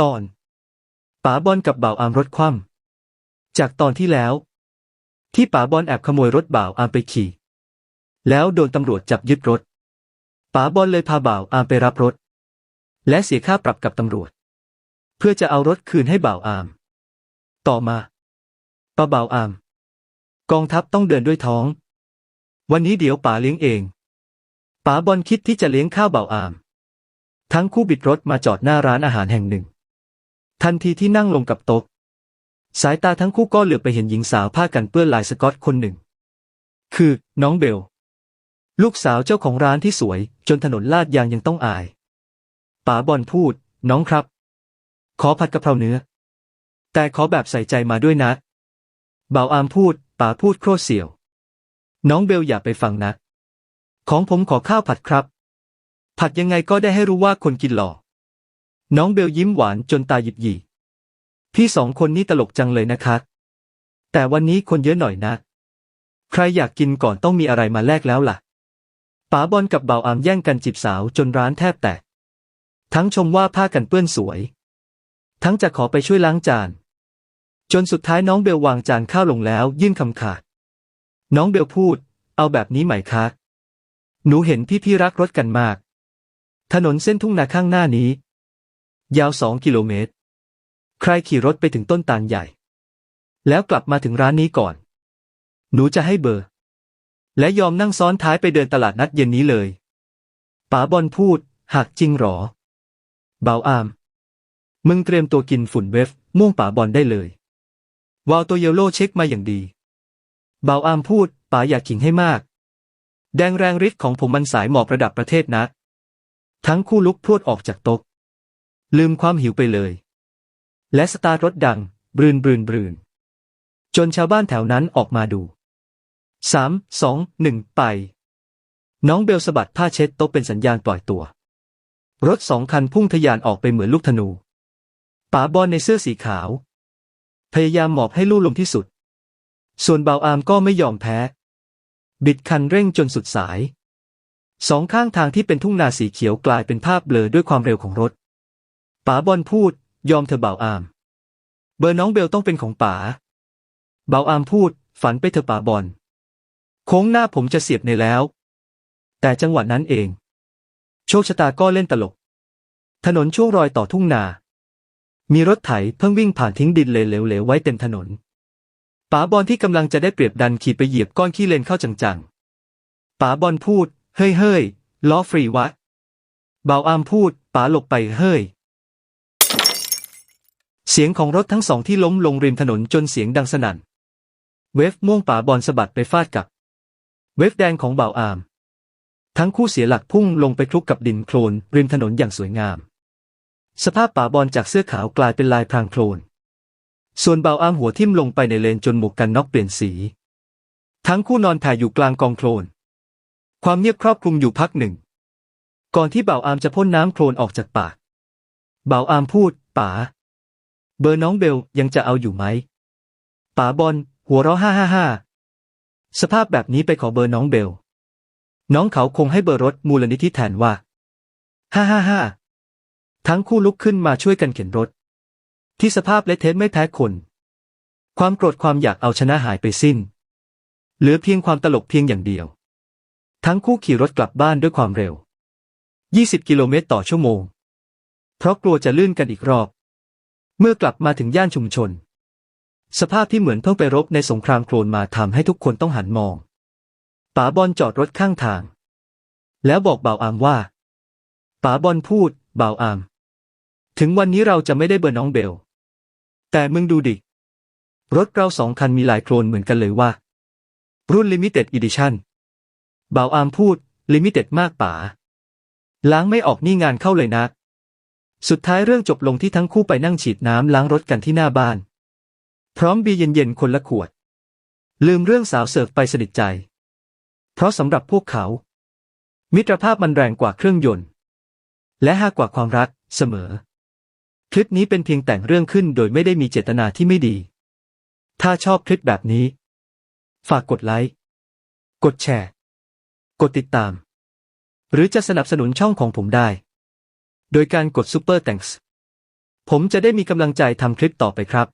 ตอนป๋าบอลกับบ่าวอามรถคว่ำจากตอนที่แล้ว ที่ป๋าบอลแอบขโมยรถบ่าวอามไปขี่ แล้วโดนตำรวจจับยึดรถป๋าบอลเลยพาบ่าวอามไปรับรถ และเสียค่าปรับกับตำรวจ เพื่อจะเอารถคืนให้บ่าวอาม ต่อมาป้าบ่าวอาม กองทัพต้องเดินด้วยท้อง วันนี้เดี๋ยวป๋าเลี้ยงเองป๋าบอลคิดที่จะเลี้ยงข้าวบ่าวอาม ทั้งคู่บิดรถมาจอดหน้าร้านอาหารแห่งหนึ่ง ทันทีที่นั่งลงกับโต๊ะสายตาทั้งคู่ก็เหลือบไปเห็นหญิงสาวผ้ากันเปื้อนลายสกอตคนหนึ่ง คือ น้องเบล ลูกสาวเจ้าของร้านที่สวย จนถนนลาดยางยังต้องอายป๋าบอลพูด น้องครับ ขอผัดกะเพราเนื้อ แต่ขอแบบใส่ใจมาด้วยนะบ่าวอามพูดป๋าพูดโครเสียว น้องเบลอย่าไปฟังนะ ของผมขอข้าวผัดครับ ผัดยังไงก็ได้ให้รู้ว่าคนกินหล่อ น้องเบลยิ้มหวานจนตาหยิบหยีพี่สองคนนี่ตลกจังเลยนะคะแต่วันนี้คนเยอะหน่อยนะ ใครอยากกินก่อนต้องมีอะไรมาแลกแล้วล่ะป๋าบอลกับเบาอามแย่งกันจีบสาวจนร้านแทบแตก ทั้งชมว่าผ้ากันเปื้อนสวย ทั้งจะขอไปช่วยล้างจาน จนสุดท้ายน้องเบลวางจานข้าวลงแล้วยื่นคำขาด น้องเบลพูด เอาแบบนี้ไหมคะหนูเห็นพี่พี่รักรถกันมาก ถนนเส้นทุ่งนาข้างหน้านี้ ยาวสองกิโลเมตร ใครขี่รถไปถึงต้นตาลใหญ่ แล้วกลับมาถึงร้านนี้ก่อน หนูจะให้เบอร์ และยอมนั่งซ้อนท้ายไปเดินตลาดนัดเย็นนี้เลยป๋าบอลพูด หากจริงหรอ เบาอาม มึงเตรียมตัวกินฝุ่นเวฟม่วงป๋าบอลได้เลย วาวตัวเยลโล่เช็คมาอย่างดี เบาอามพูดป๋าอยากขิงให้มาก แดงแรงฤทธิ์ของผมมันสายหมอบระดับประเทศนะ ทั้งคู่ลุกพรวดออกจากโต๊ะ ลืมความหิวไปเลย และสตาร์รถดังบรืนบรืนบรืนจนชาวบ้านแถวนั้นออกมาดูสามสองหนึ่งไป น้องเบลสะบัดผ้าเช็ดโต๊ะเป็นสัญญาณปล่อยตัว รถสองคันพุ่งทะยานออกไปเหมือนลูกธนูป๋าบอลในเสื้อสีขาว พยายามหมอบให้ลู่ลมที่สุด ส่วนเบาอามก็ไม่ยอมแพ้ บิดคันเร่งจนสุดสาย สองข้างทางที่เป็นทุ่งนาสีเขียวกลายเป็นภาพเบลอด้วยความเร็วของรถ ป๋าบอลพูด ยอมเธอเบาอาม เบอร์น้องเบลต้องเป็นของป๋าเบาอามพูด ฝันไปเธอป๋าบอล โค้งหน้าผมจะเสียบในแล้ว แต่จังหวะนั้นเอง โชคชะตาก็เล่นตลก ถนนช่วงรอยต่อทุ่งนา มีรถไถเพิ่งวิ่งผ่านทิ้งดินเลวๆไว้เต็มถนนป๋าบอลที่กำลังจะได้เปรียบดันขี่ไปเหยียบก้อนขี้เลนเข้าจังๆป๋าบอลพูด เฮ้ยเฮ้ยล้อฟรีวะเบาอามพูดป๋าหลบไปเฮ้ย เสียงของรถทั้งสองที่ล้มลงริมถนนจนเสียงดังสนั่น เวฟม่วงป๋าบอลสะบัดไปฟาดกับ เวฟแดงของเบาอาม ทั้งคู่เสียหลักพุ่งลงไปคลุกกับดินโคลนริมถนนอย่างสวยงาม สภาพป๋าบอลจากเสื้อขาวกลายเป็นลายพรางโคลน ส่วนเบาอามหัวทิ่มลงไปในเลนจนหมวกกันน็อกเปลี่ยนสี ทั้งคู่นอนแผ่อยู่กลางกองโคลน ความเงียบครอบคลุมอยู่พักหนึ่ง ก่อนที่เบาอามจะพ่นน้ำโคลนออกจากปาก เบาอามพูดป๋า เบอร์น้องเบลยังจะเอาอยู่ไหมป๋าบอลหัวเราะห้าห้าห้าสภาพแบบนี้ไปขอเบอร์น้องเบล น้องเขาคงให้เบอร์รถมูลนิธิแทนว่าห้าห้าห้าทั้งคู่ลุกขึ้นมาช่วยกันเข็นรถ ที่สภาพเละเทะไม่แพ้คน ความโกรธความอยากเอาชนะหายไปสิ้น เหลือเพียงความตลกเพียงอย่างเดียว ทั้งคู่ขี่รถกลับบ้านด้วยความเร็ว 20 กิโลเมตรต่อชั่วโมง เพราะกลัวจะลื่นกันอีกรอบ เมื่อกลับมาถึงย่านชุมชน สภาพที่เหมือนเพิ่งไปรบในสงครามโคลนมาทำให้ทุกคนต้องหันมองป๋าบอลจอดรถข้างทาง แล้วบอกบ่าวอามว่าป๋าบอลพูดบ่าวอาม ถึงวันนี้เราจะไม่ได้เบอร์น้องเบล แต่มึงดูดิ รถเราสองคันมีลายโคลนเหมือนกันเลยว่า รุ่นลิมิเต็ดอีดิชั่นบ่าวอามพูดลิมิเต็ดมากป๋าล้างไม่ออกนี่งานเข้าเลยนะ สุดท้ายเรื่องจบลงที่ทั้งคู่ไปนั่งฉีดน้ำล้างรถกันที่หน้าบ้าน พร้อมเบียร์เย็นๆคนละขวด ลืมเรื่องสาวเสิร์ฟไปสนิทใจ เพราะสำหรับพวกเขา มิตรภาพมันแรงกว่าเครื่องยนต์ และห้ากว่าความรักเสมอ คลิปนี้เป็นเพียงแต่งเรื่องขึ้นโดยไม่ได้มีเจตนาที่ไม่ดี ถ้าชอบคลิปแบบนี้ ฝากกดไลค์ กดแชร์ กดติดตาม หรือจะสนับสนุนช่องของผมได้ โดยการกด Super Thanks ผมจะได้มีกำลังใจทำคลิปต่อไปครับ